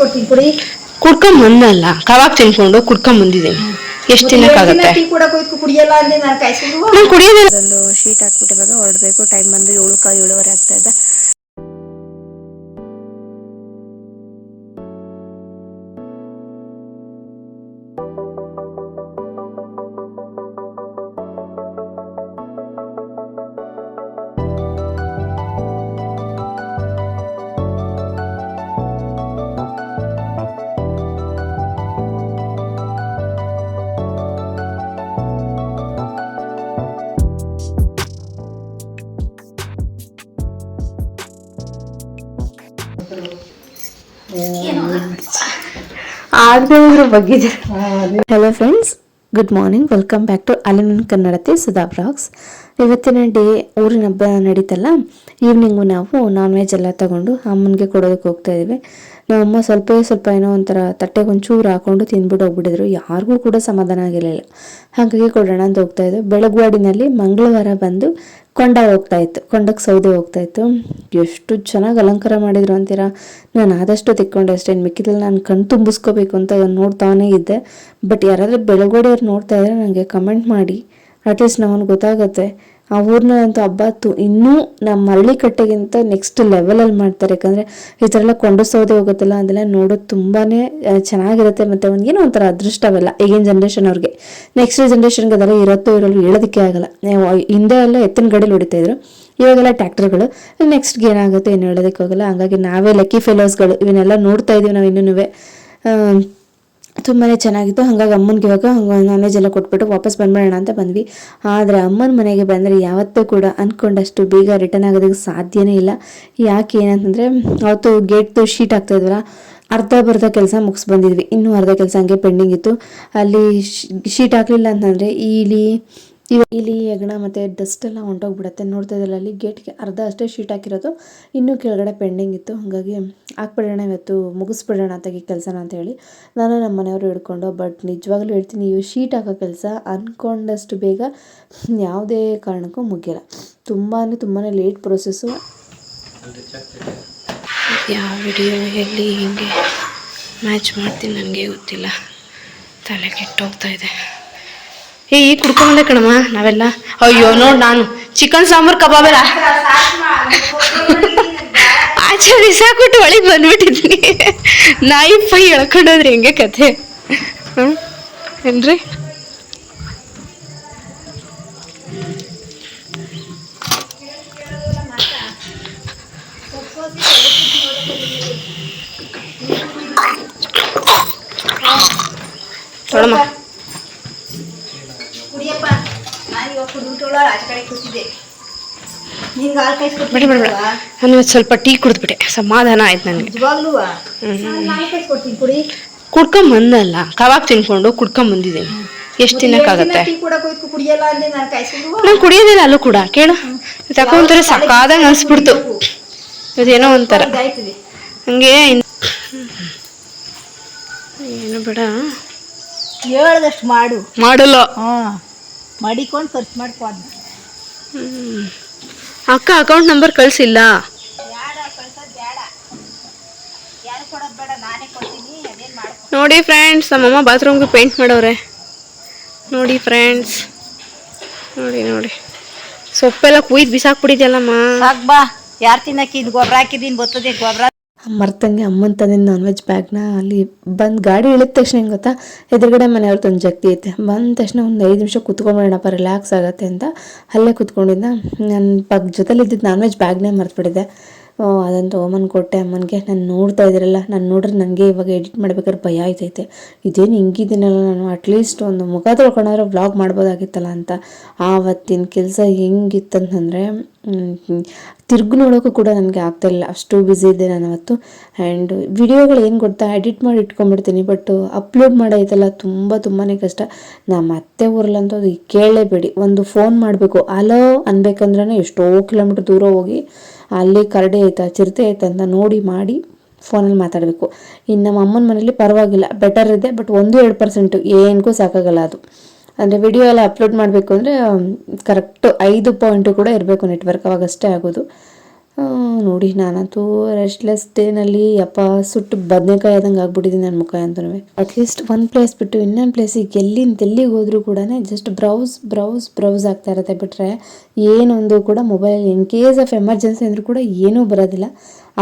ಕೊಡ್ತೀನಿ ಕುಡಿ ಕುಡ್ಕೊಂಡ್ ಬಂದಲ್ಲ ಕಬಾಬ್ ತಿನ್ಕೊಂಡು ಕುಡ್ಕೊಂಡ್ ಬಂದಿದ್ದೀನಿ. ಎಷ್ಟು ತಿನ್ನಕ್ಕಾಗತ್ತೆ ಟೀ ಕೂಡ ಕುಡಿಯಲ್ಲ ಅಂದ್ರೆ ನಾನು ಕಾಯಿಸ್ಕೊಂಡು ನಾನು ಕುಡಿಯೋದಿಲ್ಲ. ಒಂದು ಶೀಟ್ ಹಾಕ್ಬಿಟ್ಟು ಇವಾಗ ಹೊರಡ್ಬೇಕು. ಟೈಮ್ ಬಂದು ಏಳು ಕಾ ಏಳುವರೆ ಆಗ್ತಾ ಇದೆ. ಆದ್ರೆ ಬಗ್ಗೆ hello friends good morning welcome back to ಅಲಿಮಿನ್ ಕನ್ನಡತೆ ಸುಧಾ ಬ್ಲಾಗ್ಸ್ ಇವತ್ತಿನ ಡೇ ಊರಿನ ಹಬ್ಬ ನಡೀತಲ್ಲ ಈವ್ನಿಂಗು ನಾವು ನಾನ್ ವೆಜ್ ಎಲ್ಲ ತಗೊಂಡು ಅಮ್ಮನಿಗೆ ಕೊಡೋದಕ್ಕೆ ಹೋಗ್ತಾ ನಮ್ಮ ಅಮ್ಮ ಸ್ವಲ್ಪ ಸ್ವಲ್ಪ ಏನೋ ಒಂಥರ ತಟ್ಟೆಗೆ ಒಂಚೂರು ಹಾಕೊಂಡು ತಿಂದ್ಬಿಟ್ಟು ಹೋಗ್ಬಿಟ್ಟಿದ್ರು. ಯಾರಿಗೂ ಕೂಡ ಸಮಾಧಾನ ಆಗಿರಲಿಲ್ಲ. ಹಾಗಾಗಿ ಕೊಡೋಣ ಅಂತ ಹೋಗ್ತಾ ಇದ್ದೆ ಬೆಳಗ್ವಾಡಿನಲ್ಲಿ ಮಂಗಳವಾರ ಬಂದು ಕೊಂಡ ಹೋಗ್ತಾ ಇತ್ತು. ಕೊಂಡಕ್ಕೆ ಸೌದೆ ಹೋಗ್ತಾ ಇತ್ತು. ಎಷ್ಟು ಚೆನ್ನಾಗಿ ಅಲಂಕಾರ ಮಾಡಿದ್ರು ಅಂತೀರಾ? ನಾನು ಆದಷ್ಟು ತಿಕ್ಕೊಂಡೆ ಅಷ್ಟೇ. ಮಿಕ್ಕಿದಲ್ಲಿ ನಾನು ಕಣ್ ತುಂಬಿಸ್ಕೋಬೇಕು ಅಂತ ನೋಡ್ತಾನೇ ಇದ್ದೆ. ಬಟ್ ಯಾರಾದರೂ ಬೆಳಗ್ವಾಡಿಯವ್ರು ನೋಡ್ತಾ ಇದ್ರೆ ನನಗೆ ಕಮೆಂಟ್ ಮಾಡಿ ಅಟ್ಲೀಸ್ಟ್ ನಮಗೆ ಗೊತ್ತಾಗುತ್ತೆ. ಆ ಅಂತೂ ಹಬ್ಬ ಇನ್ನೂ ನಮ್ಮ ಮರಳಿ ಕಟ್ಟೆಗಿಂತ ನೆಕ್ಸ್ಟ್ ಲೆವೆಲಲ್ಲಿ ಮಾಡ್ತಾರೆ. ಯಾಕಂದರೆ ಈ ಥರ ಎಲ್ಲ ಕೊಂಡು ಹೋಗುತ್ತಲ್ಲ, ಅದೆಲ್ಲ ನೋಡೋದು ತುಂಬಾ ಚೆನ್ನಾಗಿರುತ್ತೆ. ಮತ್ತು ಏನೋ ಒಂಥರ ಅದೃಷ್ಟ ಅವೆಲ್ಲ ಈಗಿನ ಜನ್ರೇಷನ್ ಅವ್ರಿಗೆ. ನೆಕ್ಸ್ಟ್ ಜನ್ರೇಷನ್ಗೆ ಅದೆಲ್ಲ ಇರತ್ತೋ ಇರಲ್ಲ ಹೇಳೋದಕ್ಕೆ ಆಗಲ್ಲ. ಹಿಂದೆ ಎಲ್ಲ ಎತ್ತಿನ ಗಡಿಲಿ ಹೊಡಿತಾ ಇದ್ರು. ಇವಾಗೆಲ್ಲ ಟ್ಯಾಕ್ಟರ್ಗಳು ನೆಕ್ಸ್ಟ್ಗೆ ಏನಾಗುತ್ತೆ ಏನು ಹೇಳೋದಕ್ಕೆ ಹೋಗಲ್ಲ ಹಾಗಾಗಿ ನಾವೇ ಲಕ್ಕಿ ಫೆಲೋಸ್ಗಳು ಇವನ್ನೆಲ್ಲ ನೋಡ್ತಾ ಇದೀವಿ ನಾವು ಇನ್ನೂ ತುಂಬಾ ಚೆನ್ನಾಗಿತ್ತು. ಹಾಗಾಗಿ ಅಮ್ಮನಿಗೆ ಇವಾಗ ನಾನ್ ವೆಜ್ ಎಲ್ಲ ಕೊಟ್ಬಿಟ್ಟು ವಾಪಸ್ ಬಂದ್ಬಿಡೋಣ ಅಂತ ಬಂದ್ವಿ. ಆದರೆ ಅಮ್ಮನ ಮನೆಗೆ ಬಂದರೆ ಯಾವತ್ತೂ ಕೂಡ ಅಂದ್ಕೊಂಡಷ್ಟು ಬೇಗ ರಿಟರ್ನ್ ಆಗೋದಕ್ಕೆ ಸಾಧ್ಯನೇ ಇಲ್ಲ. ಯಾಕೆ ಏನಂತಂದರೆ, ಅವತ್ತು ಗೇಟ್ದು ಶೀಟ್ ಆಗ್ತಾ ಇದ್ವಲ್ಲ, ಅರ್ಧ ಬರ್ಧ ಕೆಲಸ ಮುಗಿಸ್ ಬಂದಿದ್ವಿ. ಇನ್ನೂ ಅರ್ಧ ಕೆಲಸ ಹಂಗೆ ಪೆಂಡಿಂಗ್ ಇತ್ತು. ಅಲ್ಲಿ ಶೀಟ್ ಹಾಕಲಿಲ್ಲ ಅಂತಂದರೆ ಇಲಿ ಇವ ಇಲಿ ಹೆಗ್ಣ ಮತ್ತು ಡಸ್ಟ್ ಎಲ್ಲ ಹೊಂಟೋಗ್ಬಿಡತ್ತೆ. ನೋಡ್ತಾ ಇದ್ದಲ್ಲ ಅಲ್ಲಿ ಗೇಟ್ಗೆ ಅರ್ಧ ಅಷ್ಟೇ ಶೀಟ್ ಹಾಕಿರೋದು. ಇನ್ನೂ ಕೆಳಗಡೆ ಪೆಂಡಿಂಗ್ ಇತ್ತು. ಹಾಗಾಗಿ ಹಾಕ್ಬಿಡೋಣ ಇವತ್ತು, ಮುಗಿಸ್ಬಿಡೋಣ ತೆಗಿ ಕೆಲಸನ ಅಂತ ಹೇಳಿ ನಾನು ನಮ್ಮ ಮನೆಯವರು ಹಿಡ್ಕೊಂಡು ಬಟ್ ನಿಜವಾಗ್ಲೂ ಹೇಳ್ತೀನಿ ಇವು ಶೀಟ್ ಹಾಕೋ ಕೆಲಸ ಅಂದ್ಕೊಂಡಷ್ಟು ಬೇಗ ಯಾವುದೇ ಕಾರಣಕ್ಕೂ ಮುಗಿಯಲ್ಲ. ತುಂಬಾ ತುಂಬಾ ಲೇಟ್ ಪ್ರೊಸೆಸ್ಸು ಯಾವ ವಿಡಿಯೋ ಎಲ್ಲಿ, ಹಿಂಗೆ ಮ್ಯಾಚ್ ಮಾಡ್ತೀನಿ, ನನಗೆ ಗೊತ್ತಿಲ್ಲ. ತಲೆ ಕೆಟ್ಟೋಗ್ತಾ ಇದೆ. ಏ ಈಗ ಕುಡ್ಕೊಂಡೆ ಕಣಮ್ಮ, ನಾವೆಲ್ಲ. ಅಯ್ಯೋ, ನೋಡ್ ನಾನು. ಚಿಕನ್ ಸಾಂಬಾರ್ ಕಬಾಬ್ ಎಲ್ಲ ಆಚೆ ಬಿಸಾಕ್ಬಿಟ್ಟು ಒಳಗೆ ಬಂದ್ಬಿಟ್ಟಿದ್ನಿ ನಾಯಿ ಪೈ ಎಳ್ಕೊಂಡೋದ್ರಿ ಹೆಂಗೆ ಕಥೆ? ಹ್ಞೂ ಏನ್ರಿ? ನೋಡಮ್ಮ. ಕುಡಿಯಪ್ಪ ನಾನು ಇವತ್ತು ಕುಡಿಬಿಟ್ಟೋಳ ಆಚೆ ಕಡೆ ಕೂತಿದ್ದೆ. ನಿಂಗೆ ಹಾಲು ಕಾಯಿಸ್ಕೊಡ್ತೀನಿ ನಾನು ಇವತ್ತು ಸ್ವಲ್ಪ ಟೀ ಕುಡಿದ್ಬಿಟ್ಟೆ. ಸಮಾಧಾನ ಆಯ್ತು ನನಗೆ. ನಿಜವಾಗ್ಲೂ ನಾನು ಹಾಲು ಕಾಯಿಸ್ಕೊಡ್ತೀನಿ ಕುಡಿ. ಕುಡ್ಕೊಂಡ್ ಬಂದಲ್ಲ ಕಬಾಬ್ ತಿನ್ಕೊಂಡು ಕುಡ್ಕೊಂಬಂದಿದ್ದೀನಿ ಎಷ್ಟು ತಿನ್ನಕ್ಕಾಗತ್ತೆ ನಾನು ಕುಡಿಯೋದಿಲ್ಲ ಅಲ್ಲೂ ಕೂಡ. ಕೇಳು. ಯಾಕೋ ಒಂಥರ ಸಕ್ಕಾದಂಗೆ ಅನ್ಸ್ಬಿಡ್ತು. ಇದೇನೋ ಒಂಥರ. ಹಂಗೆ ಏನು ಬೇಡ. ಹೇಳ್ದಷ್ಟು ಮಾಡು. ಮಾಡಲ್ಲ. ಹಾಂ ಮಡಿಕೊಂಡು ಖರ್ಚು ಮಾಡ್ಕೊಂಡು ಅಕ್ಕ ಅಕೌಂಟ್ ನಂಬರ್ ಕಳಿಸಿಲ್ಲ. ಬೇಡ ಕಳ್ಸೋದು ಬೇಡ ಯಾರು ಕೊಡೋದು ಬೇಡ ನಾನೇ ಕೊಡ್ತೀನಿ ಅದೇನು ಮಾಡ್ಕೊ ನೋಡಿ ಫ್ರೆಂಡ್ಸ್ ನಮ್ಮಮ್ಮ ಬಾತ್ರೂಮ್ಗೆ ಪೇಂಟ್ ಮಾಡೋರೆ. ನೋಡಿ ಫ್ರೆಂಡ್ಸ್ ನೋಡಿ ನೋಡಿ. ಸೊಪ್ಪೆಲ್ಲ ಕುಯ್ದು ಬಿಸಾಕ್ಬಿಟ್ಟಿದ್ಯಲ್ಲಮ್ಮ. ಸಾಕ್ ಬಾ. ಯಾರು ತಿನ್ನಕ್ಕೆ ಇದು ಗೊಬ್ಬರ ಹಾಕಿದ್ದೀನಿ ಬರ್ತದೆ ಗೊಬ್ಬರ ಮರ್ತಂಗೆ ಅಮ್ಮನ ತಂದಿದ್ದ ನಾನ್ ವೆಜ್ ಬ್ಯಾಗ್ನ ಅಲ್ಲಿ ಬಂದು ಗಾಡಿ ಇಳಿದ ತಕ್ಷಣ ಹೆಂಗೆ ಗೊತ್ತಾ? ಎದುರುಗಡೆ ಮನೆಯವ್ರದ್ದು ಒಂದು ಜಗ್ತಿ ಐತೆ. ಬಂದ ತಕ್ಷಣ ಒಂದು ಐದು ನಿಮಿಷ ಕುತ್ಕೊಂಡ್ಬಿಡೋಣಪ್ಪ ರಿಲ್ಯಾಕ್ಸ್ ಆಗುತ್ತೆ ಅಂತ ಅಲ್ಲೇ ಕುತ್ಕೊಂಡಿದ್ದ ನನ್ನ ಪಕ್ಕ ಜೊತೆಲಿ ಇದ್ದಿದ್ದು ನಾನ್ ವೆಜ್ ಬ್ಯಾಗ್ನೇ ಮರ್ತ್ಬಿಟ್ಟಿದ್ದೆ ಅದಂತ ಓಮನ್ ಕೊಟ್ಟೆ ಅಮ್ಮನಿಗೆ. ನಾನು ನೋಡ್ತಾ ಇದ್ದೀರಲ್ಲ, ನಾನು ನೋಡ್ರೆ ನನಗೆ ಇವಾಗ ಎಡಿಟ್ ಮಾಡ್ಬೇಕಾದ್ರೆ ಭಯ ಆಯ್ತೈತೆ. ಇದೇನು ಹಿಂಗಿದ್ದೀನಲ್ಲ ನಾನು ಅಟ್ಲೀಸ್ಟ್ ಒಂದು ಮುಖ ತೊಳ್ಕೊಂಡಾದ್ರೂ ವ್ಲಾಗ್ ಮಾಡ್ಬೋದಾಗಿತ್ತಲ್ಲ ಅಂತ. ಆವತ್ತಿನ ಕೆಲಸ ಹೆಂಗಿತ್ತಂತಂದರೆ ತಿರ್ಗು ನೋಡೋಕ್ಕೂ ಕೂಡ ನನಗೆ ಆಗ್ತಾಯಿಲ್ಲ ಅಷ್ಟು ಬ್ಯುಸಿ ಇದ್ದೆ ನಾನು ಅವತ್ತು. ಆ್ಯಂಡ್ ವಿಡಿಯೋಗಳು ಏನು ಗೊತ್ತಾ? ಎಡಿಟ್ ಮಾಡಿ ಇಟ್ಕೊಂಡ್ಬಿಡ್ತೀನಿ ಬಟ್ ಅಪ್ಲೋಡ್ ಮಾಡೋಯ್ತಲ್ಲ ತುಂಬ ತುಂಬಾ ಕಷ್ಟ. ನಮ್ಮ ಅತ್ತೆ ಊರಲ್ಲಂತೂ ಅದು ಕೇಳಲೇಬೇಡಿ. ಒಂದು ಫೋನ್ ಮಾಡಬೇಕು. ಅಲೋ ಅನ್ಬೇಕಂದ್ರೆ ಎಷ್ಟೋ ಕಿಲೋಮೀಟ್ರ್ ದೂರ ಹೋಗಿ ಅಲ್ಲಿ ಕರಡೆ ಐತಾ, ಚಿರತೆ ಐತಾ ಅಂತ ನೋಡಿ ಮಾಡಿ ಫೋನಲ್ಲಿ ಮಾತಾಡಬೇಕು. ಇನ್ನು ನಮ್ಮ ಅಮ್ಮನ ಮನೇಲಿ ಪರವಾಗಿಲ್ಲ. ಬೆಟರ್ ಇದೆ ಬಟ್ ಒಂದು ಎರಡು ಪರ್ಸೆಂಟು ಏನಕ್ಕೂ ಸಾಕಾಗಲ್ಲ ಅದು. ಅಂದರೆ ವಿಡಿಯೋ ಎಲ್ಲ ಅಪ್ಲೋಡ್ ಮಾಡಬೇಕು ಅಂದರೆ ಕರೆಕ್ಟು ಐದು ಪಾಯಿಂಟು ಕೂಡ ಇರಬೇಕು ನೆಟ್ವರ್ಕ್ ಅವಾಗಷ್ಟೇ ಆಗೋದು. ನೋಡಿ, ನಾನಂತೂ ರೆಸ್ಟ್ಲೆಸ್ ಡೇನಲ್ಲಿ ಅಪ್ಪ ಸುಟ್ಟು ಬದನೆಕಾಯಿ ಆದಂಗೆ ಆಗ್ಬಿಟ್ಟಿದ್ದೀನಿ ನನ್ನ ಮುಖ ಅಂತನೂ ಅಟ್ಲೀಸ್ಟ್ ಒಂದು ಪ್ಲೇಸ್ ಬಿಟ್ಟು ಇನ್ನೊಂದು ಪ್ಲೇಸಿಗೆ ಎಲ್ಲಿಂದ ಎಲ್ಲಿಗೆ ಹೋದರೂ ಕೂಡ ಜಸ್ಟ್ ಬ್ರೌಸ್ ಬ್ರೌಸ್ ಬ್ರೌಸ್ ಆಗ್ತಾ ಇರುತ್ತೆ. ಬಿಟ್ಟರೆ ಏನೊಂದು ಕೂಡ mobile in case of emergency ಅಂದರೂ ಕೂಡ ಏನೂ ಬರೋದಿಲ್ಲ.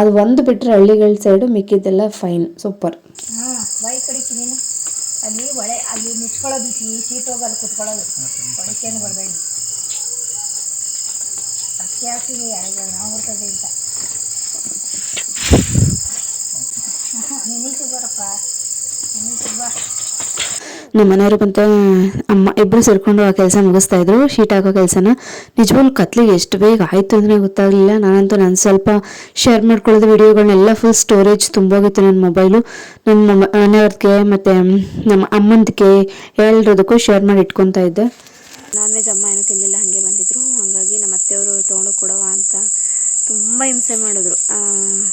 ಅದು ಒಂದು ಬಿಟ್ಟರೆ ಹಳ್ಳಿಗಳ ಸೈಡು ಮಿಕ್ಕಿದ್ದೆಲ್ಲ ಫೈನ್ ಸೂಪರ್ ಅಲ್ಲಿ ಒಳೆ ಅಲ್ಲಿ ಮುಚ್ಕೊಳ್ಳೋದು ಈ ಸೀಟ್ ಹೋಗಿ ಅಲ್ಲಿ ಕುತ್ಕೊಳ್ಳೋದು. ಒಳಕೇನು ಬರಬೇಡಿ ಅಕ್ಕಿ ಹಾಕ್ತೀವಿ ನಾವು ಬರ್ತದೆ ಅಂತ ನೀನೀಚೆ ಬರಪ್ಪ ನೀನೀಚೆ ಬಾ ನಮ್ಮ ಮನೆಯವರು ಬಂತ, ಅಮ್ಮ ಇಬ್ಬರು ಸೇರ್ಕೊಂಡು ಆ ಕೆಲಸ ಮುಗಿಸ್ತಾ ಇದ್ರು. ಶೀಟ್ ಹಾಕೋ ಕೆಲಸನ. ನಿಜವಾಗ್ಲು ಕತ್ಲಿಗೆ ಎಷ್ಟು ಬೇಗ ಆಯಿತು ಅಂದರೆ ಗೊತ್ತಾಗಲಿಲ್ಲ. ನಾನಂತೂ ನಾನು ಸ್ವಲ್ಪ ಶೇರ್ ಮಾಡ್ಕೊಳ್ಳೋದು ವಿಡಿಯೋಗಳನ್ನೆಲ್ಲ ಫುಲ್ ಸ್ಟೋರೇಜ್ ತುಂಬೋಗಿತ್ತು ನನ್ನ ಮೊಬೈಲು ನನ್ನ ಮ- ಮನೆಯವ್ರಿಗೆ ಮತ್ತು ನಮ್ಮ ಅಮ್ಮನಿಗೆ ಎಲ್ರದಕ್ಕೂ ಶೇರ್ ಮಾಡಿ ಇಟ್ಕೊತಾ ಇದ್ದೆ. ನಾನ್ ವೆಜ್ ಅಮ್ಮ ಏನೂ ತಿನ್ನಲಿಲ್ಲ ಹಾಗೆ ಬಂದಿದ್ರು. ಹಾಗಾಗಿ ನಮ್ಮ ಅತ್ತೆಯವರು ತೊಗೊಂಡು ಕೊಡವ ಅಂತ ತುಂಬ ಹಿಂಸೆ ಮಾಡಿದ್ರು.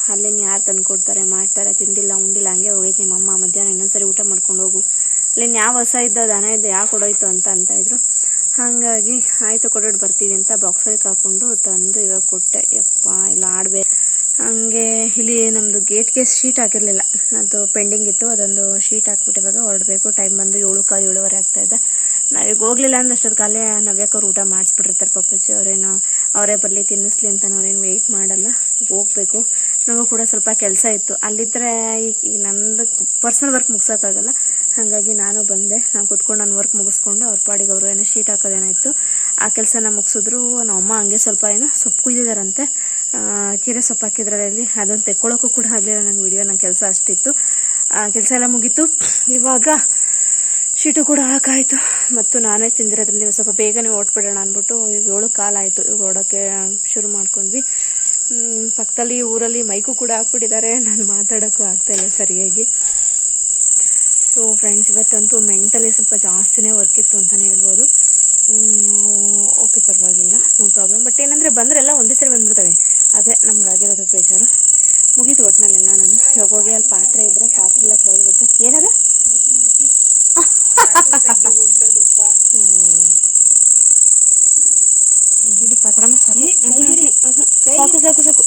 ಅಲ್ಲೇನು ಯಾರು ತಂದು ಕೊಡ್ತಾರೆ, ಮಾಡ್ತಾರೆ, ತಿಂದಿಲ್ಲ, ಉಂಡಿಲ್ಲ, ಹಂಗೆ ಹೋಗೈತೆ ನಿಮ್ಮಮ್ಮ. ಮಧ್ಯಾಹ್ನ ಇನ್ನೊಂದ್ಸರಿ ಊಟ ಮಾಡ್ಕೊಂಡು ಹೋಗು. ಅಲ್ಲಿನ ಯಾವ ಹೊಸ ಇದ್ದ ದನ ಇದ್ದ ಯಾವ ಕೊಡೋಯ್ತು ಅಂತ ಅಂತ ಇದ್ರು. ಹಾಗಾಗಿ ಆಯಿತು ಕೊಡೋಡು ಬರ್ತೀವಿ ಅಂತ ಬಾಕ್ಸಲ್ಲಿ ಹಾಕೊಂಡು ತಂದು ಇವಾಗ ಕೊಟ್ಟೆ. ಯಪ್ಪ, ಇಲ್ಲ ಆಡ್ಬೇಕು. ಹಂಗೆ ಇಲ್ಲಿ ನಮ್ಮದು ಗೇಟ್ಗೆ ಶೀಟ್ ಹಾಕಿರಲಿಲ್ಲ. ಅದು ಪೆಂಡಿಂಗ್ ಇತ್ತು, ಅದೊಂದು ಶೀಟ್ ಹಾಕ್ಬಿಟ್ಟು ಇವಾಗ ಹೊರಡಬೇಕು. ಟೈಮ್ ಬಂದು ಏಳು ಕಾಲು ಏಳುವರೆ ಆಗ್ತಾ ಇದೆ. ನಾವೀಗ ಹೋಗ್ಲಿಲ್ಲ ಅಂದ್ರೆ ಅಷ್ಟೊತ್ತು ಕಾಲೇ ನವ್ಯಕ್ಕವ್ರು ಊಟ ಮಾಡಿಸ್ಬಿಟ್ಟಿರ್ತಾರೆ ಪಪ್ಪಾಜಿ ಅವರೇನು, ಅವರೇ ಬರಲಿ ತಿನ್ನಿಸ್ಲಿ ಅಂತ ನಾವೇನು ವೆಯ್ಟ್ ಮಾಡಲ್ಲ. ಹೋಗಬೇಕು. ನನಗೂ ಕೂಡ ಸ್ವಲ್ಪ ಕೆಲಸ ಇತ್ತು. ಅಲ್ಲಿದ್ದರೆ ಈಗ ನಂದು ಪರ್ಸನಲ್ ವರ್ಕ್ ಮುಗ್ಸೋಕ್ಕಾಗಲ್ಲ. ಹಾಗಾಗಿ ನಾನು ಬಂದೆ. ನಾನು ಕೂತ್ಕೊಂಡು ನನ್ನ ವರ್ಕ್ ಮುಗಿಸ್ಕೊಂಡು ಅವ್ರ ಪಾಡಿಗೆ ಅವರು ಏನೋ ಶೀಟ್ ಹಾಕೋದೇನಾಯಿತು. ಆ ಕೆಲಸನ ಮುಗಿಸಿದ್ರು ನಮ್ಮ ಅಮ್ಮ ಹಂಗೆ ಸ್ವಲ್ಪ ಏನೋ ಸೊಪ್ಪು ಕುಯ್ದಿದಾರಂತೆ. ಕೀರೆ ಸೊಪ್ಪು ಹಾಕಿದ್ರಲ್ಲಿ ಅದನ್ನು ತೆಕ್ಕೊಳ್ಳೋಕ್ಕೂ ಕೂಡ ಆಗಲಿಲ್ಲ ನಂಗೆ ವಿಡಿಯೋ ನನ್ನ ಕೆಲಸ ಅಷ್ಟಿತ್ತು. ಆ, ಕೆಲಸ ಎಲ್ಲ ಮುಗೀತು. ಇವಾಗ ಶೀಟು ಕೂಡ ಹಾಕಾಯಿತು ಮತ್ತು ನಾನೇ ತಿಂದಿರೋದ್ರಿಂದ ಸ್ವಲ್ಪ ಬೇಗನೆ ಓಟ್ಬಿಡೋಣ ಅಂದ್ಬಿಟ್ಟು ಈಗ ಏಳು ಕಾಲ ಆಯಿತು. ಈಗ ಓಡೋಕ್ಕೆ ಶುರು ಮಾಡ್ಕೊಂಡ್ವಿ. ಪಕ್ಕದಲ್ಲಿ ಊರಲ್ಲಿ ಮೈಕು ಕೂಡ ಹಾಕ್ಬಿಟ್ಟಿದ್ದಾರೆ. ನಾನು ಮಾತಾಡೋಕ್ಕೂ ಆಗ್ತಾಯಿಲ್ಲ ಸರಿಯಾಗಿ. ಸೊ ಫ್ರೆಂಡ್ಸ್ ಇವತ್ತಂತೂ ಮೆಂಟಲಿ ಸ್ವಲ್ಪ ಜಾಸ್ತಿನೇ ವರ್ಕ್ ಇತ್ತು ಅಂತಲೇ ಹೇಳ್ಬೋದು. ಓಕೆ ಪರವಾಗಿಲ್ಲ. ನೋ ಪ್ರಾಬ್ಲಮ್ ಬಟ್ ಏನಂದರೆ ಬಂದರೆಲ್ಲ ಒಂದೇ ಸರಿ ಬಂದ್ಬಿಡ್ತವೆ. ಅದೇ ನಮ್ಗೆ ಆಗಿರೋದು ಬೇಜಾರು. ಮುಗೀತು ಒಟ್ಟಿನಲ್ಲೆಲ್ಲ ನಾನು. ಇವಾಗ ಹೋಗಿ ಅಲ್ಲಿ ಪಾತ್ರೆ ಇದ್ದರೆ ಪಾತ್ರೆ ಎಲ್ಲ ತೊಳೆದ್ಬಿಟ್ಟು. ಏನದ? ಸಾಕು ಸಾಕು ಸಾಕು.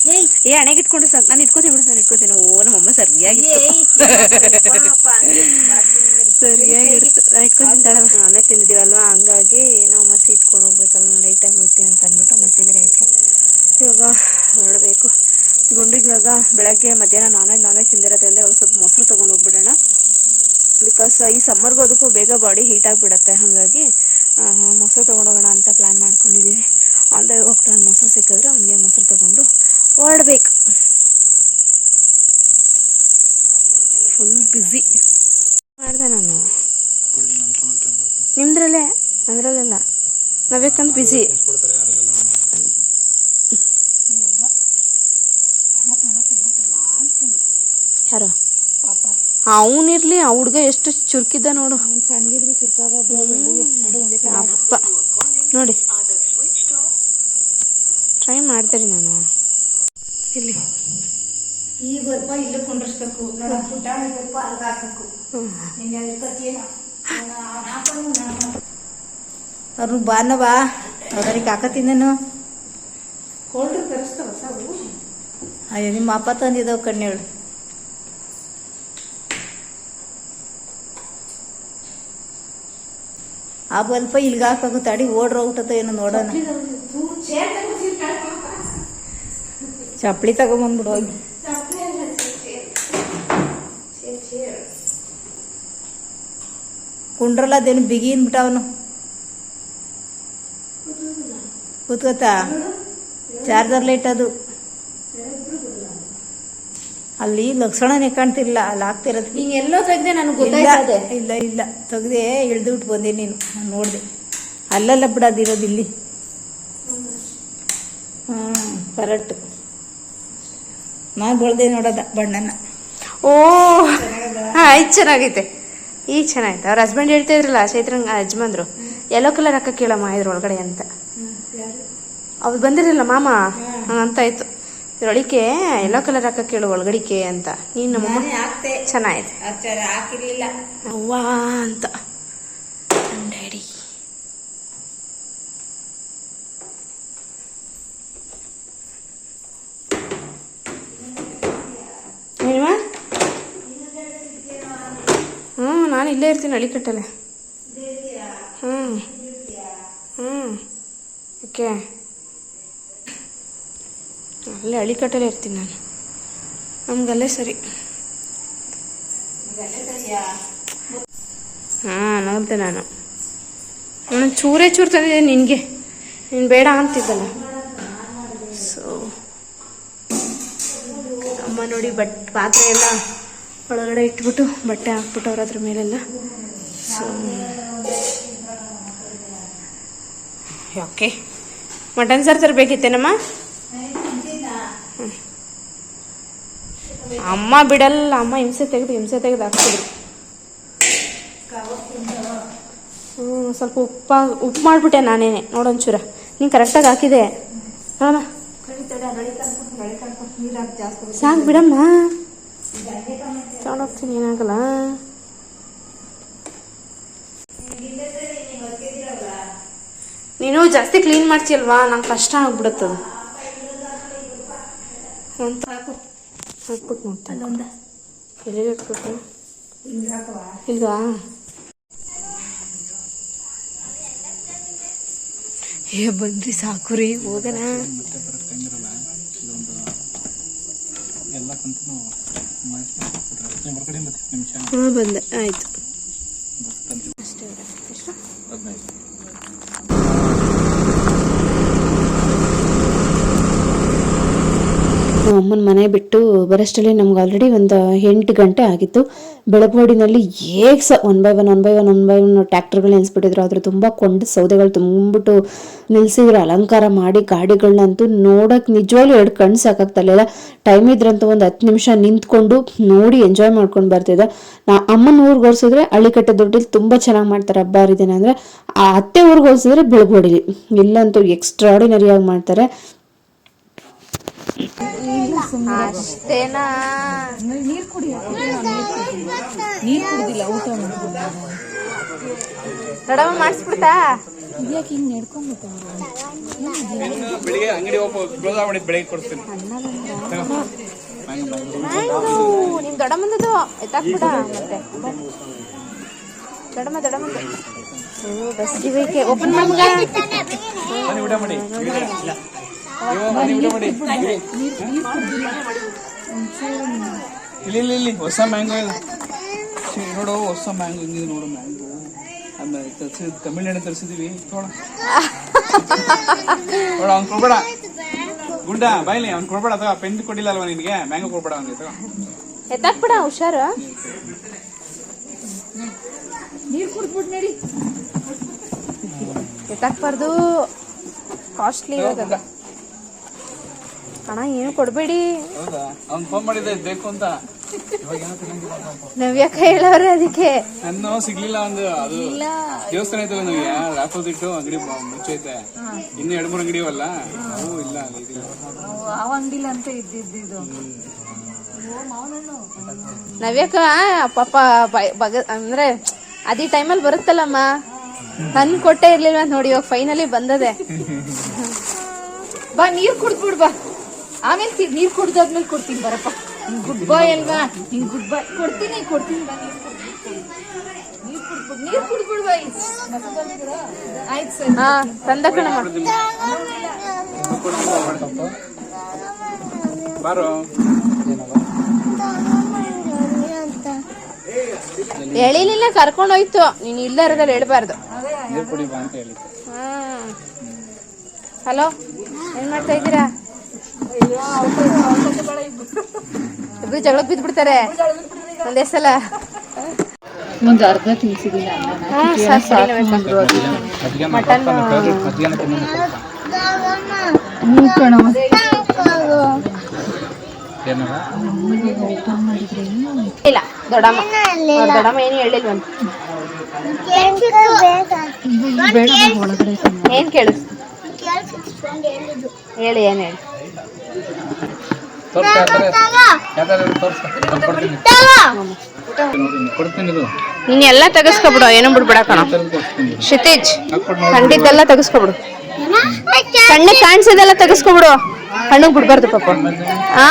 ಏ ಹಣೆಗೆ ಇಟ್ಕೊಂಡು ಸಾಕು ನಾನು ಇಟ್ಕೋತೀನಿ ಬಿಡು ನಾನು ಇಟ್ಕೋತೀನಿ. ಓ ನಮ್ಮಮ್ಮ ಸರಿಯಾಗಿತ್ತು ಸರಿಯಾಗಿರುತ್ತೆ ಇಟ್ಕೊಂತಿದ್ದಾಳೆ ನಾನೇ ತಿಂದಿದ್ದೀವಲ್ವಾ ಹಂಗಾಗಿ ನಾವು ಮಸಿ ಇಟ್ಕೊಂಡು ಹೋಗ್ಬೇಕಲ್ಲ ಲೈಟಾಗಿ ಹೋಯ್ತೀವಿ ಅಂತ ಅಂದ್ಬಿಟ್ಟು ಮಸಿದ್ರೆ ರೈಟ್ ಇವಾಗ ಹೊರಡಬೇಕು ಗುಂಡಿಗೆ ಇವಾಗ ಬೆಳಗ್ಗೆ ಮಧ್ಯಾಹ್ನ ನಾನ್ ವೆಜ್ ನಾನ್ ವೆಜ್ ತಿಂದಿರೋದ್ರಿಂದ ಇವಾಗ ಸ್ವಲ್ಪ ಮೊಸರು ತೊಗೊಂಡು ಹೋಗ್ಬಿಡೋಣ ಬಿಕಾಸ್ ಈ ಸಮ್ಮರ್ಗೂ ಅದಕ್ಕೂ ಬೇಗ ಬಾಡಿ ಹೀಟ್ ಆಗಿಬಿಡತ್ತೆ ಹಾಗಾಗಿ ಮೊಸರು ತೊಗೊಂಡೋಗೋಣ ಅಂತ ಪ್ಲ್ಯಾನ್ ಮಾಡ್ಕೊಂಡಿದ್ದೀವಿ ಆನ್ ದ ಹೋಗ್ತಾ ಮೊಸರು ಸಿಕ್ಕಿದ್ರೆ ಅವನಿಗೆ ಮೊಸರು ತೊಗೊಂಡು ಹೊರಡ್ಬೇಕು ಫುಲ್ ಬ್ಯುಸಿ ಮಾಡಿದೆ ನಾನು ನಿಮ್ದ್ರಲ್ಲೇ ಅದರಲ್ಲೆಲ್ಲ ಬ್ಯುಸಿ ಯಾರು? ಅವನಿರ್ಲಿ ಆ ಹುಡ್ಗ ಎಷ್ಟು ಚುರುಕಿದ್ದ ನೋಡು. ಅಪ್ಪ. ನೋಡಿ. ಟ್ರೈ ಮಾಡ್ತೀನಿ ನಾನು. ಇಲ್ಲಿ. ಈ ಬರ್ಪ ಇಲ್ಲ ಕುಂಡ್ರಿಸ್ಬೇಕು. ನೋಡ ಪುಟಾಣಿ ಬರ್ಪ ಅಲ್ಗ ಹಾಕ್ಬೇಕು. ನಿನ್ನೆ ಇರ್ಕತ್ತೀನ ಅವ್ರು ಬಾನ ಬಾ ಕಾಕ ಕೋಲ್ಡ್ರ್ ತರಿಸ್ತಾವ ಸಾವು ಅಯ್ಯೋ ನಿಮ್ಮ ಅಪ್ಪ ತಂದಿದ್ದಾವೆ ಕಣ್ಣೇಳು. ಆ ಬಲ್ಪ ಇಲ್ಗ ಹಾಕೋದು ತಡಿ ಓಡ್ರ ಊಟದ ಏನೋ ನೋಡೋಣ. ಚಪ್ಪಲಿ ತಗೊಂಬಂದ್ಬಿಡು ಹೋಗಿ. ಕುಂಡ್ರಲ್ಲ ಅದೇನು ಬಿಗಿ ಅಂದ್ಬಿಟ್ಟವನು ಕೂತ್ಕೋತಾ? ಚಾರ್ಜರ್ ಲೈಟ್ ಅದು. ಅಲ್ಲಿ ಲಕ್ಷಣನೇ ಕಾಣ್ತಿಲ್ಲ ಅಲ್ಲಿ ಆಗ್ತಿರೋದು. ನೀನು ಎಲ್ಲೋ ತೆಗ್ದೆ ನನಗೆ ಇಲ್ಲ ಇಲ್ಲ ಇಲ್ಲ. ತೆಗ್ದೆ ಇಳ್ದು ಬಿಟ್ಟು ಬಂದೆ ನೀನು. ನಾನು ನೋಡಿದೆ. ಅಲ್ಲೆಲ್ಲ ಬಿಡೋದಿರೋದು ಇಲ್ಲಿ. ಹ್ಞೂ ಕರೆಕ್ಟ್ ನಾನು ಬಳ್ದೆ ನೋಡೋದ ಬಣ್ಣನ. ಓ ಹಾ ಇದು ಚೆನ್ನಾಗೈತೆ. ಈ ಚೆನ್ನಾಗೈತೆ. ಅವ್ರ ಹಸ್ಬೆಂಡ್ ಹೇಳ್ತಾ ಇದ್ರಲ್ಲ ಚೈತ್ರ ಯಜಮಾನ್ರು ಎಲ್ಲೋ ಕಲರ್ ಅಕ್ಕ ಕೇಳಮ್ಮ ಇದ್ರ ಒಳಗಡೆ ಅಂತ. ಅವ್ರು ಬಂದಿರಲ್ಲ ಮಾಮ? ಅಂತ ಆಯ್ತು ಇದ್ರೊಳಿಕೆ ಎಲ್ಲೋ ಕಲರ್ ಹಾಕ ಕೇಳು ಒಳಗಡಿಕೆ ಅಂತ. ನೀನು ನಮ್ಮ ಚೆನ್ನಾಗಿದೆ. ಹಾಕಿರ್ಲಿಲ್ಲ. ಅಂತ. ಡ್ಯಾಡಿ ಹ್ಮ್ ನಾನು ಇಲ್ಲೇ ಇರ್ತೀನಿ ಅಳಿಕಟ್ಟಲೆ ಹ್ಮ್. ಹ್ಮ್. ಓಕೆ. ಅಲ್ಲೇ ಅಳಿಕಟ್ಟಲ್ಲೇ ಇರ್ತೀನಿ ನಾನು. ನಮ್ಗಲ್ಲೇ ಸರಿ. ಹಾಂ, ನೋಡಿದೆ ನಾನು. ನಾನು ಚೂರೇ ಚೂರು ತಂದಿದ್ದೆ ನಿನಗೆ. ನೀನು ಬೇಡ ಅಂತಿದ್ದಲ್ಲ. ಸೊ ಅಮ್ಮ ನೋಡಿ ಬಟ್ ಪಾತ್ರೆ ಎಲ್ಲ ಒಳಗಡೆ ಇಟ್ಬಿಟ್ಟು ಬಟ್ಟೆ ಹಾಕ್ಬಿಟ್ಟವ್ರ ಅದ್ರ ಮೇಲೆಲ್ಲ. So okay. ಮಟನ್ ಸಾರು ತರಬೇಕಿತ್ತೇನಮ್ಮ. ಅಮ್ಮ ಬಿಡಲ್ಲ, ಅಮ್ಮ ಹಿಂಸೆ ತೆಗೆದು ಹಿಂಸೆ ತೆಗೆದು ಹಾಕ್ತಿದ್ರು ಹ್ಞೂ ಸ್ವಲ್ಪ ಉಪ್ಪ, ಉಪ್ಪು ಮಾಡಿಬಿಟ್ಟೆ ನಾನೇನೆ ನೋಡೊಂಚೂರ ನೀನು ಕರೆಕ್ಟಾಗಿ ಹಾಕಿದೆ. ನೋಡಮ್ಮ. ಸಾಕು ಬಿಡಮ್ಮ. ತಗೊಂಡೋಗ್ತೀನಿ ಏನಾಗಲ್ಲ. ನೀನು ಜಾಸ್ತಿ ಕ್ಲೀನ್ ಮಾಡ್ತೀಯಲ್ವಾ? ನಂಗೆ ಕಷ್ಟ ಆಗ್ಬಿಡುತ್ತದು ಅಂತ ಹಾಕು. ಹಾಕ್ಬಿಟ್ಟು ನೋಡ್ತೀನಿ ಎಲ್ಲಿಗೆ ಹಾಕ್ಬೇಕು? ಏ ಬಂದ್ರಿ ಸಾಕು ರೀ ಹೋಗೋಣ. ಹಾಂ ಬಂದೆ. ಆಯ್ತು. ನಮ್ಮ ಅಮ್ಮನ ಮನೆ ಬಿಟ್ಟು ಬರೋಷ್ಟರಲ್ಲಿ ನಮ್ಗೆ ಆಲ್ರೆಡಿ ಒಂದು ಎಂಟು ಗಂಟೆ ಆಗಿತ್ತು. ಬೆಳಗ್ವಾಡಿನಲ್ಲಿ ಹೇಗೆ ಸ one by one one by one one by one ಟ್ಯಾಕ್ಟರ್ಗಳು ನೆನೆಸ್ಬಿಟ್ಟಿದ್ರು ಅದ್ರ ತುಂಬ ಕೊಂಡು ಸೌದೆಗಳು ತುಂಬಿಟ್ಟು ನಿಲ್ಸಿದ್ರು. ಅಲಂಕಾರ ಮಾಡಿ ಗಾಡಿಗಳನ್ನಂತೂ ನೋಡೋಕೆ ನಿಜವಾಗ್ಲೂ ಎರಡು ಕಣ್ಣು ಸಾಕಾಗ್ತಲ್ಲ ಟೈಮ್ ಇದ್ರಂತೂ ಒಂದು ಹತ್ತು ನಿಮಿಷ ನಿಂತ್ಕೊಂಡು ನೋಡಿ ಎಂಜಾಯ್ ಮಾಡ್ಕೊಂಡು ಬರ್ತಿದ್ದೆ. ನಾ ಅಮ್ಮನ ಊರಿಗೆ ಹೋಲಿಸಿದ್ರೆ ಹಳ್ಳಿಕಟ್ಟೆ ದೊಡ್ಡಲ್ಲಿ ತುಂಬ ಚೆನ್ನಾಗಿ ಮಾಡ್ತಾರೆ ಹಬ್ಬ ಹರಿದಿನ ಅಂದರೆ ಆ ಅತ್ತೆ ಊರಿಗೆ ಹೋಲಿಸಿದ್ರೆ ಬೆಳಗ್ವಾಡಿಲಿ. ಇಲ್ಲಂತೂ ಎಕ್ಸ್ಟ್ರಾಡಿನರಿಯಾಗಿ ಮಾಡ್ತಾರೆ. ಅಷ್ಟೇನಾ? ನೀರು ಕುಡಿ ನೀರು ಕುಡಿದಿಲ್ಲ ಊಟ ಮಾಡಿಸ್ಬಿಡ್ತಾ? ಇದ್ಯಾಕೆ ಹಿಂಗೆ ನಡ್ಕೊಂಡ್ಬಿಟ್ಟು ಬೆಳಿಗ್ಗೆ ಅಂಗಡಿ ಓಪನ್ ಕ್ಲೋಸ್ ಆಗ್ಬಿಟ್ಟಿದ್ದು ಬೆಳಿಗ್ಗೆ ಕೊಡ್ತೀನಿ. ಮ್ಯಾಂಗೋ ನಿಮ್ ದೊಡ್ಡಮ್ಮಂದದು ಎತ್ತಾಕ್ಬಿಡ ಮತ್ತೆ. ದೊಡ್ಡಮ್ಮ ದೊಡ್ಡಮ್ಮಂದು ಓ ಬಸ್ ಗಿವಿಕೆ ಓಪನ್ ಮಾಡ್ಮಗ ಬನ್ನಿ ಊಟ ಮಾಡಿ. ಇಲ್ಲಿ ಇಲ್ಲಿ ಇಲ್ಲಿ ಹೊಸ ಮ್ಯಾಂಗೋ ಇದೆ ನೋಡು ಹೊಸ ಮ್ಯಾಂಗೋ ಹಿಂಗಿದೆ ನೋಡು ಮ್ಯಾಂಗೋ. ಆಮೇಲೆ ತರಿಸಿದ ತಮಿಳ್ನಾಡು ತರಿಸಿದೀವಿ. ನೋಡ ನೋಡ ಅವ್ನು ಕೊಡ್ಬೇಡ. ಗುಂಡ ಬಾಯ್ಲಿ ಅವ್ನು ಕೊಡ್ಬೇಡ ಅಥವಾ ಪೆನ್ ಕೊಡಿಲ್ಲ ಅಲ್ವಾ ನಿನಗೆ? ಮ್ಯಾಂಗೋ ಕೊಡ್ಬೇಡ ಅವನಿಗೆ ತಗೋ. ಎತ್ತಾಕ್ಬಿಡ ಹುಷಾರು. ನೀರು ಕುಡ್ದ್ಬಿಟ್ಟು ನಡಿ. ಎತ್ತಾಕ್ಬಾರ್ದು. ಕಾಸ್ಟ್ಲಿ ಇರೋದಲ್ಲ. ಅಣ್ಣ ಏನು ಕೊಡಬೇಡಿ. ಹೌದಾ? ಅವ್ನು ಫೋನ್ ಮಾಡಿದ್ದೆ ಬೇಕು ಅಂತ. ಇವಾಗ ಏನೋ ತಿನ್ನಂಗಿಲ್ಲ ಪಾಪ. ನವ್ಯಕ್ಕ ಹೇಳವ್ರೆ ಅದಕ್ಕೆ. ನನ್ನ ಸಿಗ್ಲಿಲ್ಲ ಒಂದು ಅದು ದೇವಸ್ಥಾನ ಐತಲ್ಲ ನಮಗೆ ಆಪೋಸಿಟ್ ಅಂಗಡಿ ಮುಚ್ಚೈತೆ. ಇನ್ನು ಎರಡು ಮೂರು ಅಂಗಡಿ ಅವಲ್ಲ ಅವು ಇಲ್ಲ ಅವ ಅಂಗಡಿಲ್ಲ ಅಂತ ಇದ್ದಿದ್ದು? ನವ್ಯಕ್ಕ ಪಾಪ ಬಗ ಅಂದ್ರೆ ಅದೇ ಟೈಮಲ್ಲಿ ಬರುತ್ತಲ್ಲಮ್ಮ. ತಂದು ಕೊಟ್ಟೆ ಇರ್ಲಿಲ್ಲ ನೋಡಿ ಇವಾಗ ಫೈನಲಿ ಬಂದದೆ. ಬಾ ನೀರು ಕುಡ್ದ್ಬಿಡ್ ಬಾ. ಆಮೇಲೆ ನೀರು ಕುಡಿದಾದ್ಮೇಲೆ ಕೊಡ್ತೀನಿ ಬರಪ್ಪ. ಗುಡ್ ಬಾಯ್ ಅಲ್ವಾ? ನಿನ್ ಗುಡ್ ಬಾಯ್ ಕೊಡ್ತೀನಿ ಕೊಡ್ತೀನಿ ನೀರು ಬಾ ಆಯ್ತು ಸರ್. ಹಾ ತಂದ ಬಾರೋ. ಎಳಿಲಿಲ್ಲ ಕರ್ಕೊಂಡು ಹೋಯ್ತು. ನೀನು ಇಲ್ಲ ಇರೋದ್ರಲ್ಲಿ ಹೇಳ್ಬಾರ್ದು. ನೀರು ಕುಡಿ ಬಾ ಅಂತ ಹೇಳಿ ಹ್ಮ್ ಹಲೋ ಏನ್ ಮಾಡ್ತಾ ಇದ್ದೀರಾ? ಇಬ್ರು. ಜಗಳಕ್ಕೆ ಬಿದ್ಬಿಡ್ತಾರೆ. ಒಂದೇ ಸಲ. ಒಂದು ಅರ್ಧ ತಿನ್ಸಿದೀನಿ ಹ್ಮ್ ಸಾಕ್ ಸರಿ ನವ್ಯಕ್ಕ. ಮಟನ್ ಇಲ್ಲ ದೊಡ್ಡಮ್ಮ. ದೊಡ್ಡಮ್ಮ ಏನು ಹೇಳಿಲ್ವಂತ. ಏನು ಕೇಳಿಸ್ ಹೇಳಿ ಏನ್ ಹೇಳಿ? ನೀನ್ ಎಲ್ಲ ತೆಗೆಸ್ಕೊಬಿಡು ಏನೋ ಬಿಡ್ಬಿಡಕಣ ಕಣ. ಕ್ಷಿತಿಜ್ ಖಂಡಿತೆಲ್ಲ ತೆಗೆಸ್ಕೊಬಿಡು. ಕಣ್ಣು ಕಾಣಿಸೋದೆಲ್ಲ ತೆಗೆಸ್ಕೊಬಿಡು. ಕಣ್ಣು ಬಿಡ್ಬಾರ್ದು ಪಾಪ. ಆ.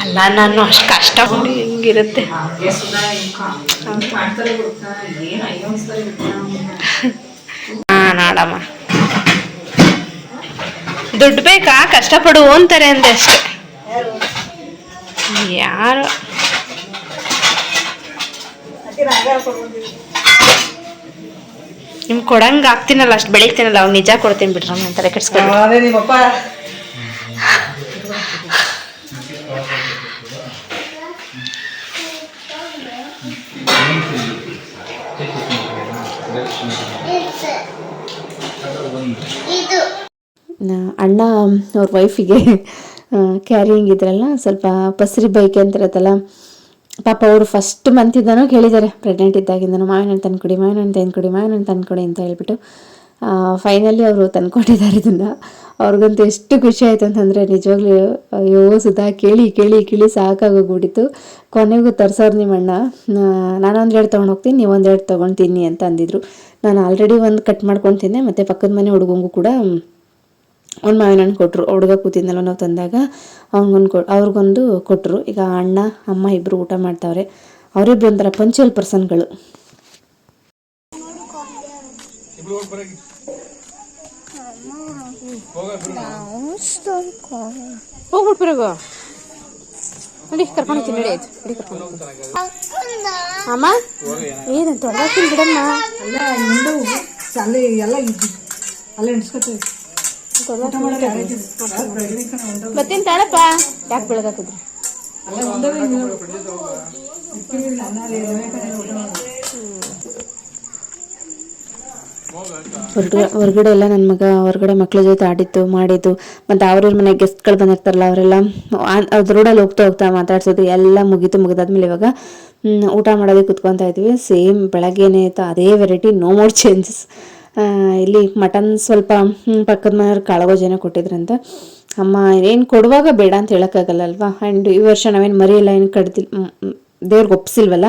ಅಲ್ಲ ನಾನು ಅಷ್ಟು ಕಷ್ಟ ಮಾಡಿ ಹಿಂಗಿರುತ್ತೆ. ನೋಡಮ್ಮ. ದುಡ್ಡು ಬೇಕಾ? ಕಷ್ಟಪಡು ಅಂತಾರೆ ಅಂದೆ ಅಷ್ಟೆ. ಯಾರು? ನಿಮ್ ಕೊಡಂಗ್ ಆಗ್ತೀನಲ್ಲ ಅಷ್ಟು ಬೆಳಿತೀನಲ್ಲ ಅವ್ನು ನಿಜ ಕೊಡ್ತೀನಿ ಬಿಡ್ರಮ್ಮ ಅಂತಾರೆ ಕೆಡ್ಸ್ಕೊಂಡು ಇದು. ಅಣ್ಣ ಅವ್ರ ವೈಫಿಗೆ ಕ್ಯಾರಿಯಿಂಗ್ ಇದ್ರಲ್ಲ, ಸ್ವಲ್ಪ ಪಸರಿ ಬೈಕ್ ಅಂತಿರತ್ತಲ್ಲ ಪಾಪ ಅವರು ಫಸ್ಟ್ ಮಂತಿದ್ದಾನೋ ಕೇಳಿದ್ದಾರೆ ಪ್ರೆಗ್ನೆಂಟ್ ಇದ್ದಾಗಿಂದನೂ ಮಾವಿನ ಹಣ್ಣು ತಂದ್ಕೊಡಿ ಮಾವಿನ ಹಣ್ಣು ತಂದ್ಕೊಡಿ ಮಾವಿನ ಹಣ್ಣು ತಂದ್ಕೊಡಿ ಅಂತ ಹೇಳ್ಬಿಟ್ಟು ಫೈನಲಿ ಅವರು ತಂದ್ಕೊಂಡಿದ್ದಾರೆ ಇದನ್ನು. ಅವ್ರಿಗಂತೂ ಎಷ್ಟು ಖುಷಿ ಆಯಿತು ಅಂತಂದರೆ, ನಿಜವಾಗ್ಲೂ, ಅಯ್ಯೋ, ಸುಧಾ, ಕೇಳಿ ಕೇಳಿ ಕೇಳಿ ಸಾಕಾಗೋಗ್ಬಿಟ್ಟಿತ್ತು. ಕೊನೆಗೂ ತರ್ಸೋರು ನಿಮ್ಮ ಅಣ್ಣ. ನಾನು ಒಂದು ಎರಡು ತೊಗೊಂಡು ಹೋಗ್ತೀನಿ, ನೀವು ಒಂದೆರಡು ತೊಗೊಂಡು ತಿನ್ನಿ ಅಂತ ಅಂದಿದ್ರು. ನಾನು ಆಲ್ರೆಡಿ ಒಂದು ಕಟ್ ಮಾಡ್ಕೊಂಡು ತಿಂದೆ, ಮತ್ತು ಪಕ್ಕದ ಮನೆ ಹುಡುಗಂಗೂ ಕೂಡ ಒಂದು ಮಾವಿನ ಹಣ್ಣು ಕೊಟ್ಟರು ಹುಡುಗ ಕೂತಿದ್ನಲ್ಲ ನಾವು ತಂದಾಗ. ಅವ್ನಿಗೊಂದು ಕೊ ಅವ್ರಿಗೊಂದು ಕೊಟ್ಟರು ಈಗ ಅಣ್ಣ ಅಮ್ಮ ಇಬ್ಬರು ಊಟ ಮಾಡ್ತಾವ್ರೆ. ಅವರಿಬ್ಬರು ಒಂಥರ ಪಂಚುವಲ್ ಪರ್ಸನ್ಗಳು. ಹೋಗ್ಬಿಟ್ಟು ಬರೋಗು ನಡಿ ಕರ್ಕೊಂಡು ಹೋಗ್ತೀನಿ ನಡಿ ಆಯ್ತು. ನಡಿ ಕರ್ಕೊಂಡು ಹೋಗ್ತೀನಿ. ಅಮ್ಮ? ಏನಂತ ತೊಡಗಾಕ್ತೀನಿ ಬಿಡಮ್ಮ? ಮತ್ತೇನ್ ತಾಳಪ್ಪ? ಯಾಕೆ ಬೆಳಗಾಕಿದ್ರಿ? ಹೊರಗಡೆ ಹೊರಗಡೆ ಎಲ್ಲ ನನ್ನ ಮಗ ಹೊರಗಡೆ ಮಕ್ಳ ಜೊತೆ ಆಡಿದ್ದು ಮಾಡಿದ್ದು. ಮತ್ತು ಅವ್ರವ್ರ ಮನೆ ಗೆಸ್ಟ್ಗಳು ಬಂದಿರ್ತಾರಲ್ಲ ಅವರೆಲ್ಲ ರೋಡಲ್ಲಿ ಹೋಗ್ತಾ ಹೋಗ್ತಾ ಮಾತಾಡ್ಸೋದು ಎಲ್ಲ ಮುಗೀತು ಮುಗಿದಾದ್ಮೇಲೆ ಇವಾಗ ಊಟ ಮಾಡೋದಕ್ಕೆ ಕುತ್ಕೊತಾ ಇದ್ವಿ. ಸೇಮ್ ಬೆಳಗ್ಗೆನೇ ಆಯ್ತು ಅದೇ ವೆರೈಟಿ ನೋ ಮೋರ್ ಚೇಂಜಸ್ ಇಲ್ಲಿ ಮಟನ್ ಸ್ವಲ್ಪ ಪಕ್ಕದ ಮನೆಯವ್ರು ಕಾಳಗೋಜನ ಕೊಟ್ಟಿದ್ರಂತ. ಅಮ್ಮ, ಏನು ಕೊಡುವಾಗ ಬೇಡ ಅಂತ ಹೇಳೋಕ್ಕಾಗಲ್ಲ ಅಂಡ್ ಆ್ಯಂಡ್ ಈ ವರ್ಷ ನಾವೇನು ಮರಿಯಲ್ಲ, ಏನು ಕಡ್ದಿಲ್ ದೇವ್ರಿಗೆ ಒಪ್ಸಿಲ್ವಲ್ಲ?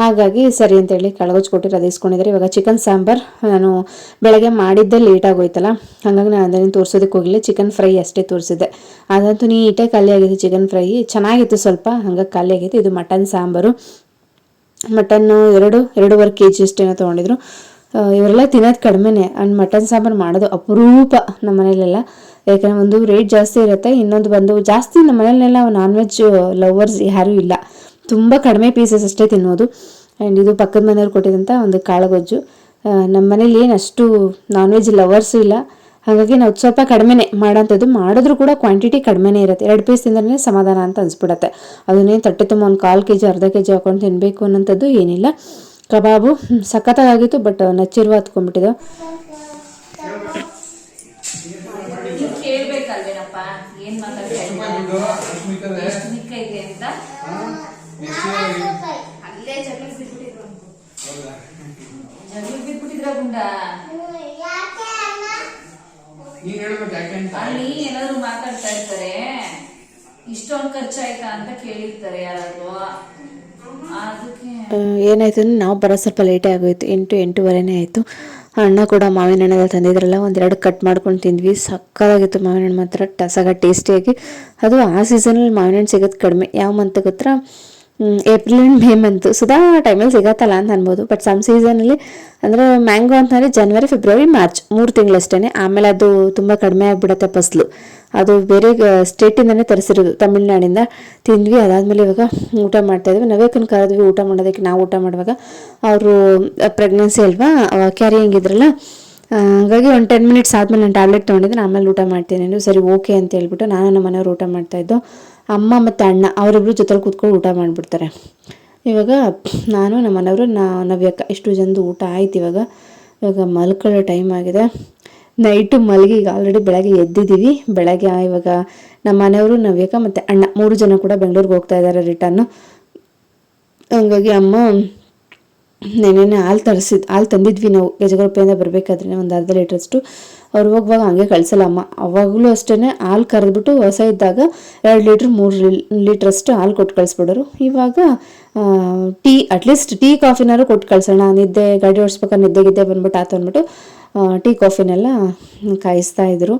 ಹಾಗಾಗಿ ಸರಿ ಅಂತೇಳಿ ಕಳಗೋಜ್ ಕೊಟ್ಟಿರೋ ಅದು ಇಸ್ಕೊಂಡಿದ್ದಾರೆ. ಇವಾಗ ಚಿಕನ್ ಸಾಂಬಾರ್, ನಾನು ಬೆಳಗ್ಗೆ ಮಾಡಿದ್ದೆ ಲೇಟ್ ಆಗೋಯ್ತಲ್ಲ? ಹಾಗಾಗಿ ನಾನು ಅದನ್ನು ತೋರಿಸೋದಕ್ಕೆ ಹೋಗಿಲ್ಲ. ಚಿಕನ್ ಫ್ರೈ ಅಷ್ಟೇ ತೋರಿಸಿದ್ದೆ. ಅದಂತೂ ನೀಟಾಗಿ ಖಾಲಿ ಆಗಿದೆ ಚಿಕನ್ ಫ್ರೈ. ಚೆನ್ನಾಗಿತ್ತು ಸ್ವಲ್ಪ, ಹಂಗಾಗಿ ಖಾಲಿ ಆಗೈತೆ ಇದು ಮಟನ್ ಸಾಂಬಾರು. ಮಟನ್ನು ಎರಡು, ಎರಡೂವರೆ ಕೆ ಜಿ ಅಷ್ಟೇನೋ ತೊಗೊಂಡಿದ್ರು. ಇವರೆಲ್ಲ ತಿನ್ನೋದು ಕಡಿಮೆನೆ. ಆ್ಯಂಡ್ ಮಟನ್ ಸಾಂಬಾರು ಮಾಡೋದು ಅಪರೂಪ ನಮ್ಮ ಮನೇಲೆಲ್ಲ ಯಾಕಂದ್ರೆ ಒಂದು ರೇಟ್ ಜಾಸ್ತಿ ಇರುತ್ತೆ, ಇನ್ನೊಂದು ಬಂದು ಜಾಸ್ತಿ ನಮ್ಮ ಮನೇಲೆಲ್ಲ ನಾನ್ ವೆಜ್ ಲವರ್ಸ್ ಯಾರೂ ಇಲ್ಲ. ತುಂಬ ಕಡಿಮೆ ಪೀಸಸ್ ಅಷ್ಟೇ ತಿನ್ನೋದು ಆ್ಯಂಡ್ ಇದು ಪಕ್ಕದ ಮನೆಯವ್ರು ಕೊಟ್ಟಿದ್ದಂಥ ಒಂದು ಕಾಳುಗೊಜ್ಜು. ಗೊಜ್ಜು ನಮ್ಮ ಮನೇಲಿ ಏನು ಅಷ್ಟು ನಾನ್ ವೆಜ್ ಲವರ್ಸು ಇಲ್ಲ. ಹಾಗಾಗಿ ನಾವು ಸ್ವಲ್ಪ ಕಡಿಮೆನೆ ಮಾಡೋಂಥದ್ದು. ಮಾಡಿದ್ರು ಕೂಡ ಕ್ವಾಂಟಿಟಿ ಕಡಿಮೆನೇ ಇರುತ್ತೆ. ಎರಡು ಪೀಸ್ ತಿಂದ್ರೆ ಸಮಾಧಾನ ಅಂತ ಅನ್ಸ್ಬಿಡತ್ತೆ. ಅದನ್ನೇ ತಟ್ಟೆ ತುಂಬ ಒಂದು ಕಾಲು ಕೆ ಜಿ ಅರ್ಧ ಕೆ ಜಿ ಹಾಕೊಂಡು ತಿನ್ನಬೇಕು ಅನ್ನೋಂಥದ್ದು ಏನಿಲ್ಲ. ಕಬಾಬು ಸಖತ್ತಾಗಿತ್ತು ಬಟ್ ನಚ್ಚಿರುವ ಹತ್ಕೊಂಡ್ಬಿಟ್ಟಿದೆ. ಅಲ್ಲೇ ಏನಾದ್ರು ಮಾತಾಡ್ತಾ ಇರ್ತಾರೆ. ಇಷ್ಟೊಂದು ಖರ್ಚಾಯ್ತಾ ಅಂತ ಕೇಳಿರ್ತಾರೆ ಯಾರಾದ್ರೂ. ಏನಾಯ್ತು ಅಂದರೆ ನಾವು ಬರೋ ಸ್ವಲ್ಪ ಲೇಟೇ ಆಗೋಯ್ತು. ಎಂಟು, ಎಂಟೂವರೆನೇ ಆಯಿತು. ಅಣ್ಣ ಕೂಡ ಮಾವಿನ ಹಣ್ಣೆಲ್ಲ ತಂದಿದ್ರಲ್ಲ ಒಂದೆರಡು ಕಟ್ ಮಾಡ್ಕೊಂಡು ತಿಂದ್ವಿ. ಸಕ್ಕತ್ತಾಗಿತ್ತು ಮಾವಿನ ಹಣ್ಣು ಮಾತ್ರ ಟಸಾಗ ಟೇಸ್ಟಿಯಾಗಿ. ಅದು ಆ ಸೀಸನಲ್ಲಿ ಮಾವಿನ ಹಣ್ಣು ಸಿಗೋದು ಕಡಿಮೆ. ಯಾವ ಮಂತ್ ಗೊತ್ತಾ? April and May month Sudha ಟೈಮಲ್ಲಿ ಸಿಗತ್ತಲ್ಲ ಅಂತ ಅನ್ಬೋದು. ಬಟ್ ಸಮ್ ಸೀಸನಲ್ಲಿ ಅಂದರೆ ಮ್ಯಾಂಗೋ ಅಂತಂದರೆ ಜನವರಿ ಫೆಬ್ರವರಿ ಮಾರ್ಚ್ ಮೂರು ತಿಂಗಳಷ್ಟೇ ಆಮೇಲೆ ಅದು ತುಂಬ ಕಡಿಮೆ ಆಗಿಬಿಡತ್ತೆ ಫಸಲು. ಅದು ಬೇರೆ ಸ್ಟೇಟಿಂದನೇ ತರಿಸಿರೋದು, ತಮಿಳ್ನಾಡಿಂದ. ತಿಂದ್ವಿ, ಅದಾದಮೇಲೆ ಇವಾಗ ಊಟ ಮಾಡ್ತಾ ಇದ್ವಿ. ನವೇಕನ್ ಕರೆದ್ವಿ ಊಟ ಮಾಡೋದಕ್ಕೆ ನಾವು ಊಟ ಮಾಡುವಾಗ ಅವರು ಪ್ರೆಗ್ನೆನ್ಸಿ ಅಲ್ವಾ ಕ್ಯಾರಿಯಿಂಗ್ ಇದ್ರಲ್ಲ ಹಾಗಾಗಿ ಒಂದು ಟೆನ್ ಮಿನಿಟ್ಸ್ ಆದಮೇಲೆ ನಾನು ಟ್ಯಾಬ್ಲೆಟ್ ತೊಗೊಂಡಿದ್ದೆ ಆಮೇಲೆ ಊಟ ಮಾಡ್ತೀನಿ ನೀವು ಸರಿ ಓಕೆ ಅಂತ ಹೇಳ್ಬಿಟ್ಟು ನಾನು ನಮ್ಮ ಮನೆಯವ್ರು ಊಟ ಮಾಡ್ತಾಯಿದ್ದು ಅಮ್ಮ ಮತ್ತು ಅಣ್ಣ ಅವರಿಬ್ಬರು ಜೊತೆಲಿ ಕೂತ್ಕೊಂಡು ಊಟ ಮಾಡಿಬಿಡ್ತಾರೆ. ಇವಾಗ ನಾನು, ನಮ್ಮ ಮನೆಯವರು, ನಾ, ನವ್ಯಕ್ಕ, ಇಷ್ಟು ಜನದ ಊಟ ಆಯ್ತು ಇವಾಗ. ಇವಾಗ ಮಲ್ಕೊಳ್ಳೋ ಟೈಮ್ ಆಗಿದೆ. ನೈಟು ಮಲಗಿ ಈಗ ಆಲ್ರೆಡಿ ಬೆಳಗ್ಗೆ ಎದ್ದಿದ್ದೀವಿ. ಬೆಳಗ್ಗೆ, ಇವಾಗ ನಮ್ಮ ಮನೆಯವರು ನವ್ಯಕ ಮತ್ತು ಅಣ್ಣ ಮೂರು ಜನ ಕೂಡ ಬೆಂಗಳೂರಿಗೆ ಹೋಗ್ತಾ ಇದ್ದಾರೆ ರಿಟರ್ನು ಹಂಗಾಗಿ ಅಮ್ಮ ನೆನೆನೆ ಹಾಲು ತರಿಸಿದ್, ಹಾಲು ತಂದಿದ್ವಿ ನಾವು. ಗಜಗರಪೆಯಿಂದ ಬರಬೇಕಾದ್ರೆ ಒಂದು ಅರ್ಧ ಲೀಟ್ರಷ್ಟು ಅವ್ರು ಹೋಗುವಾಗ ಹಂಗೆ ಕಳಿಸಲ್ಲ ಅಮ್ಮ. ಅವಾಗಲೂ ಅಷ್ಟೇ ಹಾಲು ಕರೆದ್ಬಿಟ್ಟು ಹೊಸ ಇದ್ದಾಗ ಎರಡು ಲೀಟ್ರ್ ಮೂರು ಲೀಟ್ರಷ್ಟು ಹಾಲು ಕೊಟ್ಟು ಕಳಿಸ್ಬಿಡೋರು. ಇವಾಗ ಟೀ ಅಟ್ಲೀಸ್ಟ್ ಟೀ ಕಾಫಿನಾರು ಕೊಟ್ಟು ಕಳಿಸೋಣ. ನಿದ್ದೆ, ಗಾಡಿ ಓಡಿಸ್ಬೇಕಾದ್ರೆ ನಿದ್ದೆ, ಗಿದ್ದೆ ಬಂದ್ಬಿಟ್ಟು ಆತು ಅಂದ್ಬಿಟ್ಟು ಟೀ ಕಾಫಿನೆಲ್ಲ ಕಾಯಿಸ್ತಾ ಇದ್ರು.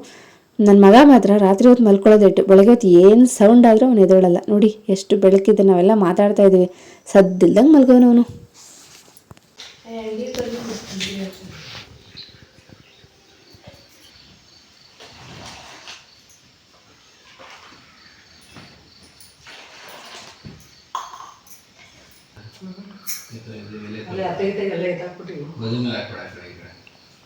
ನನ್ನ ಮಗ ಮಾತ್ರ ರಾತ್ರಿ ಹೊತ್ತು ಮಲ್ಕೊಳ್ಳೋದು ಇಟ್ಟು ಬೆಳಗ್ಗೆ ಹೊತ್ತು ಏನು ಸೌಂಡ್ ಆದರೂ ಅವನು ಎದ್ದೇಳಲ್ಲ. ನೋಡಿ ಎಷ್ಟು ಬೆಳಕಿದೆ ನಾವೆಲ್ಲ ಮಾತಾಡ್ತಾ ಇದ್ದೀವಿ ಸದ್ದಿಲ್ದಂಗೆ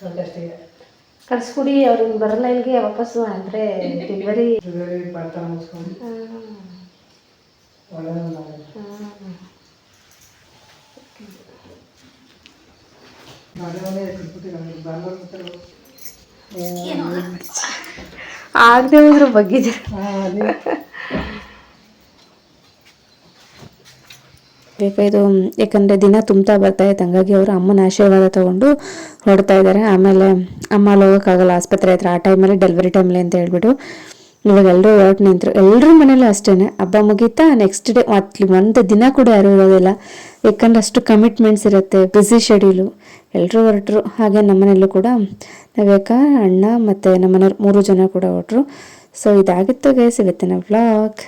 ಮಲ್ಗೋನವನು ಕಳ್ಸ್ಕೊಡಿ ಅವ್ರಿಗೆ ಬರಲ್ಲ ಇಲ್ಲಿಗೆ ವಾಪಸ್ಸು ಅಂದರೆ ಡೆಲಿವರಿ ಆಗದೆ ಹೋದ್ರು ಬಗ್ಗಿದ್ರು ಬೇಕು. ಇದು ಯಾಕಂದರೆ ದಿನ ತುಂಬ್ತಾ ಬರ್ತಾ ಇತ್ತು. ಹಂಗಾಗಿ ಅವರು ಅಮ್ಮನ ಆಶೀರ್ವಾದ ತೊಗೊಂಡು ಹೊಡ್ತಾ ಇದ್ದಾರೆ. ಆಮೇಲೆ ಅಮ್ಮ ಹೋಗೋಕ್ಕಾಗಲ್ಲ ಆಸ್ಪತ್ರೆ ಹತ್ರ ಆ ಟೈಮಲ್ಲಿ, ಡೆಲಿವರಿ ಟೈಮಲ್ಲಿ ಅಂತ ಹೇಳ್ಬಿಟ್ಟು ಇವಾಗ ಎಲ್ಲರೂ ಹೊರಟು ನಿಂತರು. ಎಲ್ಲರ ಮನೇಲೂ ಅಷ್ಟೇ ಹಬ್ಬ ಮುಗೀತಾ ನೆಕ್ಸ್ಟ್ ಡೇ ಅಲ್ಲಿ ಒಂದು ದಿನ ಕೂಡ ಯಾರೂ ಇರೋದಿಲ್ಲ. ಯಾಕಂದ್ರೆ ಅಷ್ಟು ಕಮಿಟ್ಮೆಂಟ್ಸ್ ಇರುತ್ತೆ ಬ್ಯುಸಿ ಶೆಡ್ಯೂಲು ಎಲ್ಲರೂ ಹೊರಟರು. ಹಾಗೆ ನಮ್ಮನೆಯಲ್ಲೂ ಕೂಡ ನಾವ್ಯಾಕ ಅಣ್ಣ ಮತ್ತು ನಮ್ಮನೆಯವ್ರು ಮೂರು ಜನ ಕೂಡ ಹೊರಟರು. ಸೊ ಇದಾಗಿತ್ತು ಗೈಸ್ ಇವತ್ತಿನ ವ್ಲಾಗ್